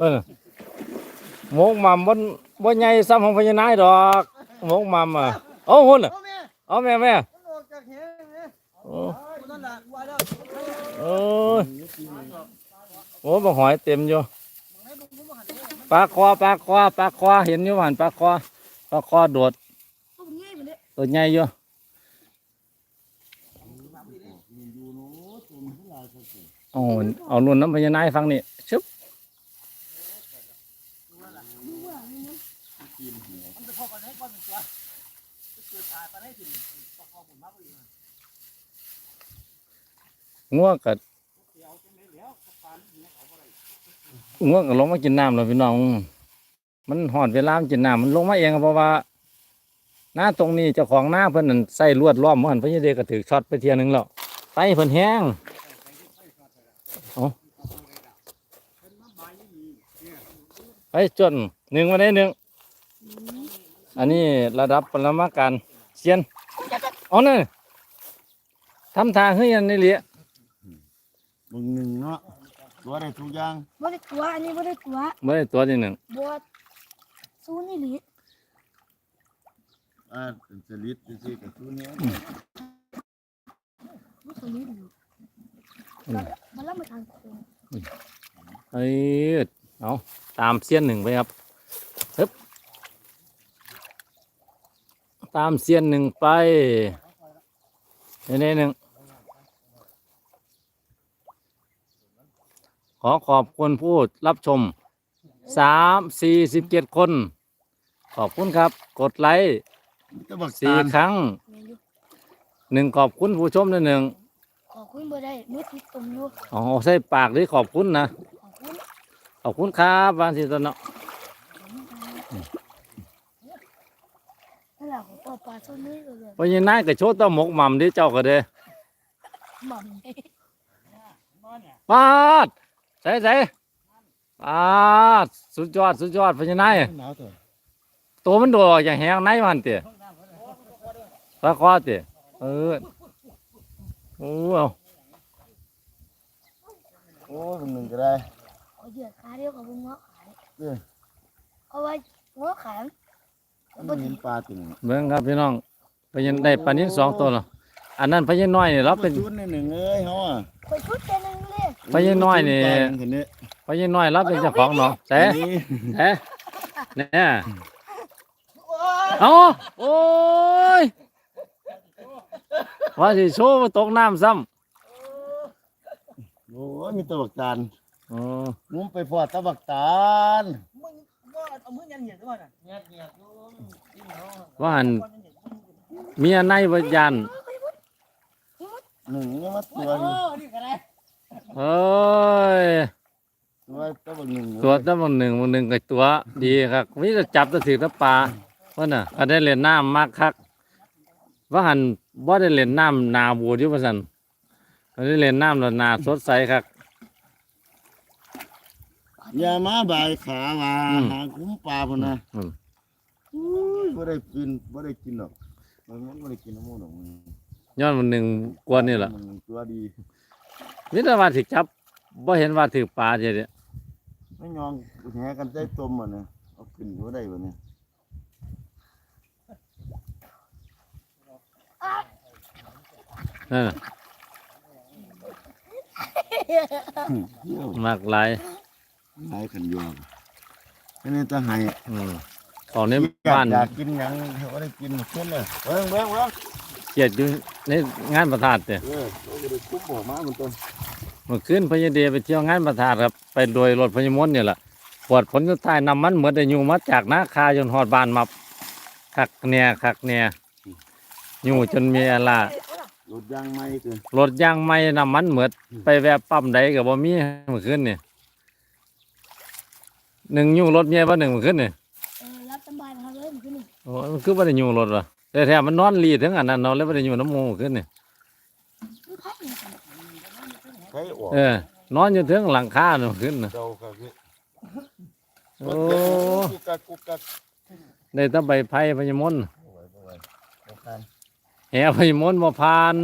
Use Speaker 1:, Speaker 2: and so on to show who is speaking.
Speaker 1: เออหมกหม่ำบนบนใหญ่ซ้ำของพญานายดอกหมกหม่ำอะเอาหุ่นน่ะ
Speaker 2: เอาแม่
Speaker 1: เอาแม่าย
Speaker 2: ไปได้ถึงประคองผมมากกว่าอีก
Speaker 1: งัวกัดงัวก็ลงมากินน้ำแล้วพี่น้อง มันหอดเวลามันกินน้ำมันลงมาเองเพราะว่าหน้าตรงนี้เจ้าของหน้าเพิ่นนั่นใส่ลวดล้อมมันพญาเดชก็ถือช็อตไปเทียหนึงแล้วไฟเพิ่นแห้งเอาไปจนหนึ่งมาได้หนึ่งอันนี้ระดับปรมาการ เซียนเอาเนี่ยทำทางให้ยันนี่เหลีย
Speaker 3: มึงหนึ่งเนาะตัวได้ทุกอย่าง
Speaker 4: บ่ได้ตัวอันนี้บ่ได้ตัว
Speaker 1: เมื่อตัวที่หนึ่ง
Speaker 4: บ่สู้นี่หลี
Speaker 3: อ่าเป็นสลิดเป็นสิกับตัวเนี้ย
Speaker 4: บ่สลิดอยู่มันแล้วมาทางโค้ง
Speaker 1: เอ้ยเอาตามเซียนหนึ่งไปครับฮึบ ตามเซียนหนึ่งไปนี่หนึ่งขอขอบคุณผู้รับชมสามสี่สิบเจ็ดคน ขอบคุณครับ กดไลค์
Speaker 3: ตะบัก
Speaker 1: สี่
Speaker 3: ตาล
Speaker 1: ครั้ง
Speaker 4: แม่นอยู่
Speaker 1: หนึ่งขอบคุณผู้ชมด้วยหนึ่ง
Speaker 4: ขอบคุณบ่ได้มือติดตมอยู่
Speaker 1: อ๋อใส่ปากหรือขอบคุณนะ
Speaker 4: ขอบคุณ
Speaker 1: ขอบคุณครับบางทีตอนเนาะ
Speaker 4: นั่นแห ละของปอปลาส้นี่เลย
Speaker 1: วันนี้นายก็โชว์เต้าหมกหม่ำที่เจ้าก็เด้
Speaker 4: หม่ำ
Speaker 1: ปาดใส่ใส่ปาดสุดยอดสุดยอดพญานาย
Speaker 3: หนาวตัว
Speaker 1: ตัวมันโดดออกอย่างแหงในมันเตะปลาคอเตะเออโอ้เอา
Speaker 3: โอ้หนึ่งก็ได้
Speaker 4: เอาเหยื่อขาเดียวกับบุ้งเงาะขาย
Speaker 3: เออ
Speaker 4: เอาไว้เงาะขาย
Speaker 3: มันเห็นปลาตัวหนึง
Speaker 1: เบิ่งครับพี่น้องพญานได้ปลานิ้นสองตัวแล้วอันนั้นพญาน้อยนี่เราเป็น
Speaker 3: ชุดในหนึ่งเอ้ยเขาอะ
Speaker 4: ไปชุดแค่นึงเลย
Speaker 1: ไปยังน้อยนี่
Speaker 3: ปลาหงคนนี้
Speaker 1: พญาน้อยเราเป็นเจ้าของเนาะแต่
Speaker 3: นี่
Speaker 1: เอ๊ะเนี่ยเอาโอ้ยว่าสิโชว์ว่าตกน้ำซ้
Speaker 3: โอ้ยมีตะบักตาลำ
Speaker 1: อ๋อ
Speaker 3: งุ้มไปฟอดตะบักตาล
Speaker 2: มึงก็ เอามือยันเหยียดด้วยน่ะเหยียดเหยียดอยู่นี่เนาะ
Speaker 1: ว่าหันเมียในวิญญาณ
Speaker 3: หนึ่งยังมาตัว
Speaker 2: โอ้
Speaker 3: นี่
Speaker 2: นี่ก็ได้
Speaker 1: เอ้ย
Speaker 3: ตัวตะบักหนึ่ง
Speaker 1: ตัวตั้งหนึ่งมันหนึ่งกับตัว ดีครับวิจะจับตะถือตะปลาว่าน่ะก็ได้เล่นน้ำมากคักว่าหันว่าได้เล่นน้ำนาบูดอยู่ประสันก็ได้เล่นน้ำแล้วนาสดใสครับ
Speaker 3: อย่ามาบายขาว่า
Speaker 1: อืม
Speaker 3: หาคุ้มปลาพุ่นนะ
Speaker 1: อืม
Speaker 3: อุ้ยบ่ได้กินบ่ได้กินหรอกมันมันบ่ได้กินน้ำมูกหรอก
Speaker 1: ย้อนมันหนึ่งกวนนี่แหละ
Speaker 3: มันตัวดี
Speaker 1: มิตรว่าถึกจับบ่เห็นว่าถึกปลาเจเดีย
Speaker 3: ไม่ยอมแหกันใจต้มมันเนี่ยเอาขึ้นบ่ได้บ่เนี่ย
Speaker 1: นั่นน่ะ
Speaker 3: เที่ยว
Speaker 1: มากหลาย
Speaker 3: หลายขันยอมอันนี้จะให้
Speaker 1: อืมของใน
Speaker 3: อยา
Speaker 1: บ้ากน
Speaker 3: อยากกินหยังบ่ได้กินเพิ่นเลยเบิ่งเบิ่งเบิ่ง
Speaker 1: เกียดอยู่ในงานประทาดเด้
Speaker 3: เออเราบ่ได้คุ้มบ่มามันต้น
Speaker 1: เมื่อคืนพญเดชไปเที่ยวงานประทาดครับ ไปโดยรถพญมนต์นี่แหละปวดผลสุดท้ายนำมันเหมือนได้อยู่มาจากนาคาจนหอดบ้านมาคักเนี่ยคักเนี่ยอยู่จนมีอะไร
Speaker 3: รถยางใหม่เกิน
Speaker 1: รถยางไม่นำมันเหมือดไปแวะปั๊มใดกับบ่มีเมื่อคืนนี่ หนึ่งอยู่รถเมียบ่หนึ่งเมื่อคืนนี่
Speaker 4: เออรับสบายนะครับเลยมันคือหนึ่ง
Speaker 1: โอ้ยมันคือบ่ได้อยู่รถวะแต่แท้ๆมันนอนรีดถึงอันนั้นเนาะแล้วบ่ได้อยู่น้ำหมูเมื่อคืนนี่
Speaker 4: มันพักเนี่ย
Speaker 3: ใช้ออก
Speaker 1: เออนอนอยู่ถึงหลังคาเมื่อคืนน่ะ
Speaker 3: เจ้าก็คือ
Speaker 1: โอ้
Speaker 3: กุกกักกุกกัก
Speaker 1: ได้แตะใบไผ่พญมนต์
Speaker 3: โอ้ยบ่ไหวบ่ทัน
Speaker 1: แห่พญมนต์บ่ผ่าน